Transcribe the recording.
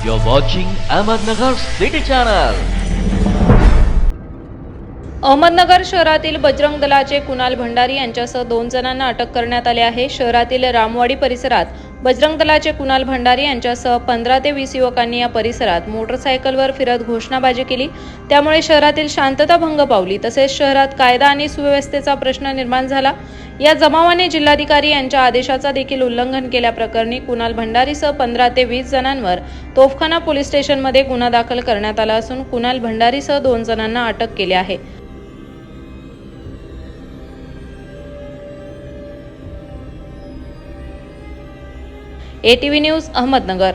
You're watching Ahmednagar City Channel. Ahmednagar शहरातील बजरंग दलाचे कुणाल भंडारी यांच्यासह दोन जणांना अटक करण्यात आली आहे शहरातील रामवाडी परिसरात बजरंग दलाचे कुणाल भंडारी यांच्यासह पंधरा ते वीस युवकांनी या परिसरात मोटरसायकलवर फिरत घोषणाबाजी केली. त्यामुळे शहरातील शांतता भंग पावली. तसेच शहरात कायदा आणि सुव्यवस्थेचा प्रश्न निर्माण झाला. या जमावाने जिल्हाधिकारी यांच्या आदेशाचा देखील उल्लंघन केल्याप्रकरणी कुणाल भंडारीसह पंधरा ते वीस जणांवर तोफखाना पोलीस स्टेशनमध्ये गुन्हा दाखल करण्यात आला असून कुणाल भंडारीसह दोन जणांना अटक केली आहे. ATV news Ahmednagar